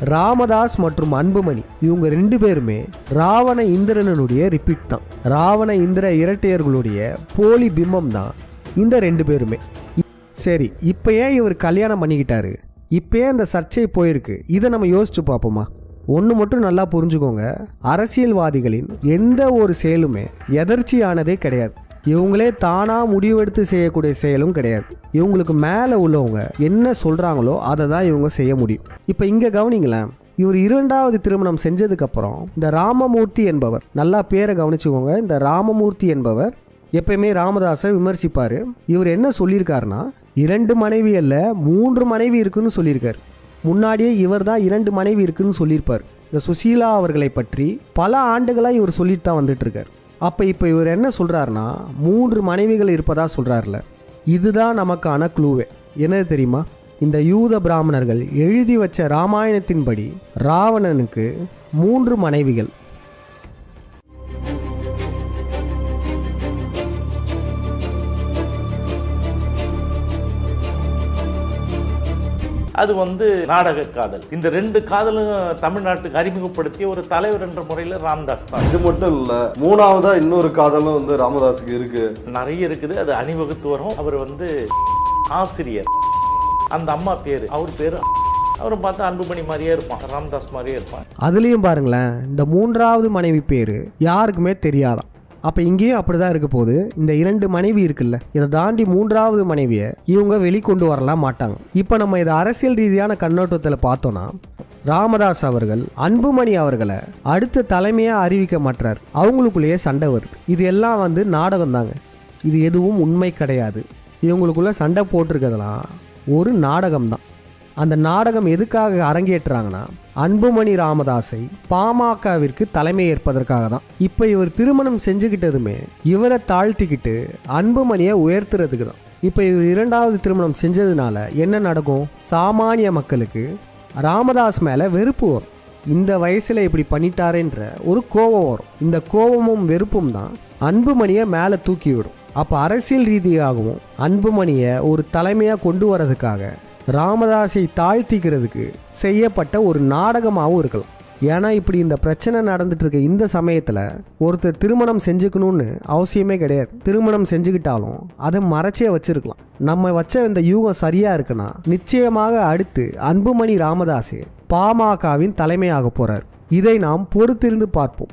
ராமதாஸ் மற்றும் அன்புமணி இவங்க ரெண்டு பேருமே ராவண இந்திரனுடைய ரிப்பீட் தான். ராவண இந்திர இரட்டையர்களுடைய போலி பிம்பம் தான் இந்த ரெண்டு பேருமே. சரி இப்போ ஏன் இவர் கல்யாணம் பண்ணிக்கிட்டாரு? இப்போ ஏன் இந்த சர்ச்சை போயிருக்கு. இதை நம்ம யோசிச்சு பார்ப்போமா? ஒன்று மட்டும் நல்லா புரிஞ்சுக்கோங்க. அரசியல்வாதிகளின் எந்த ஒரு செயலுமே எதர்ச்சியானதே கிடையாது. இவங்களே தானாக முடிவெடுத்து செய்யக்கூடிய செயலும் கிடையாது. இவங்களுக்கு மேலே உள்ளவங்க என்ன சொல்கிறாங்களோ அதை தான் இவங்க செய்ய முடியும். இப்போ இங்கே கவனிங்களேன். இவர் இரண்டாவது திருமணம் செஞ்சதுக்கப்புறம் இந்த ராமமூர்த்தி என்பவர் நல்லா பேரை கவனிச்சுக்கோங்க. இந்த ராமமூர்த்தி என்பவர் எப்பயுமே ராமதாஸை விமர்சிப்பார். இவர் என்ன சொல்லியிருக்காருன்னா இரண்டு மனைவி அல்ல மூன்று மனைவி இருக்குன்னு சொல்லியிருக்கார். முன்னாடியே இவர் தான் இரண்டு மனைவி இருக்குன்னு சொல்லியிருப்பார். இந்த சுசீலா அவர்களை பற்றி பல ஆண்டுகளாக இவர் சொல்லிட்டு தான் வந்துட்டு இருக்கார். அப்போ இப்போ இவர் என்ன சொல்கிறாருன்னா மூன்று மனைவிகள் இருப்பதாக சொல்கிறார்ல இதுதான் நமக்கான க்ளூவே என்னது தெரியுமா? இந்த யூத பிராமணர்கள் எழுதி வச்ச ராமாயணத்தின்படி ராவணனுக்கு மூன்று மனைவிகள். அது வந்து நாடக காதல். இந்த ரெண்டு காதலும் தமிழ்நாட்டுக்கு அறிமுகப்படுத்திய ஒரு தலைவர் என்ற முறையில் ராம்தாஸ் தான். இது மட்டும் இல்ல மூணாவதா இன்னொரு காதலும் வந்து ராமதாஸுக்கு இருக்கு. நிறைய இருக்குது அது அணிவகுத்து வரும். அவர் வந்து ஆசிரியர். அந்த அம்மா பேர். அவர் பேர் அவரை பார்த்தா அன்புமணி மாதிரியே இருப்பான். ராமதாஸ் மாதிரியே இருப்பான். அதுலேயும் பாருங்களேன் இந்த மூன்றாவது மனைவி பேர் யாருக்குமே தெரியாதாம் அப்போ இங்கேயும் அப்படி தான் இருக்க போது இந்த இரண்டு மனைவி இருக்குல்ல இதை தாண்டி மூன்றாவது மனைவியை இவங்க வெளிக்கொண்டு வரலாம் மாட்டாங்க. இப்போ நம்ம இதை அரசியல் ரீதியான கண்ணோட்டத்தில் பார்த்தோன்னா ராமதாஸ் அவர்கள் அன்புமணி அவர்களை அடுத்த தலைமையாக அறிவிக்க மாட்டார் அவங்களுக்குள்ளேயே சண்டை வருது. இது எல்லாம் வந்து நாடகம் தாங்க. இது எதுவும் உண்மை கிடையாது. இவங்களுக்குள்ள சண்டை போட்டிருக்கிறதுலாம் ஒரு நாடகம் தான் அந்த நாடகம் எதுக்காக அரங்கேற்றுறாங்கன்னா அன்புமணி ராமதாஸை பாமகவிற்கு தலைமை ஏற்பதற்காக தான். இப்போ இவர் திருமணம் செஞ்சுக்கிட்டதுமே இவரை தாழ்த்திக்கிட்டு அன்புமணியை உயர்த்துறதுக்கு தான். இப்போ இவர் இரண்டாவது திருமணம் செஞ்சதுனால என்ன நடக்கும்? சாமானிய மக்களுக்கு ராமதாஸ் மேலே வெறுப்பு வரும். இந்த வயசில் இப்படி பண்ணிட்டாரேன்ற ஒரு கோபம் வரும். இந்த கோபமும் வெறுப்பும் தான் அன்புமணியை மேலே தூக்கி விடும். அப்போ அரசியல் ரீதியாகவும் அன்புமணியை ஒரு தலைமையாக கொண்டு வரதுக்காக ராமதாஸை தாழ்த்திக்கிறதுக்கு செய்யப்பட்ட ஒரு நாடகமாகவும் இருக்கலாம். ஏன்னா இப்படி இந்த பிரச்சனை நடந்துட்டு இருக்க இந்த சமயத்தில் ஒருத்தர் திருமணம் செஞ்சுக்கணும்னு அவசியமே கிடையாது. திருமணம் செஞ்சுக்கிட்டாலும் அதை மறைச்சே வச்சிருக்கலாம். நம்ம வச்ச இந்த யூகம் சரியாக இருக்குன்னா நிச்சயமாக அடுத்து அன்புமணி ராமதாஸ் பாமகவின் தலைமையாக போகிறார் இதை நாம் பொறுத்திருந்து பார்ப்போம்.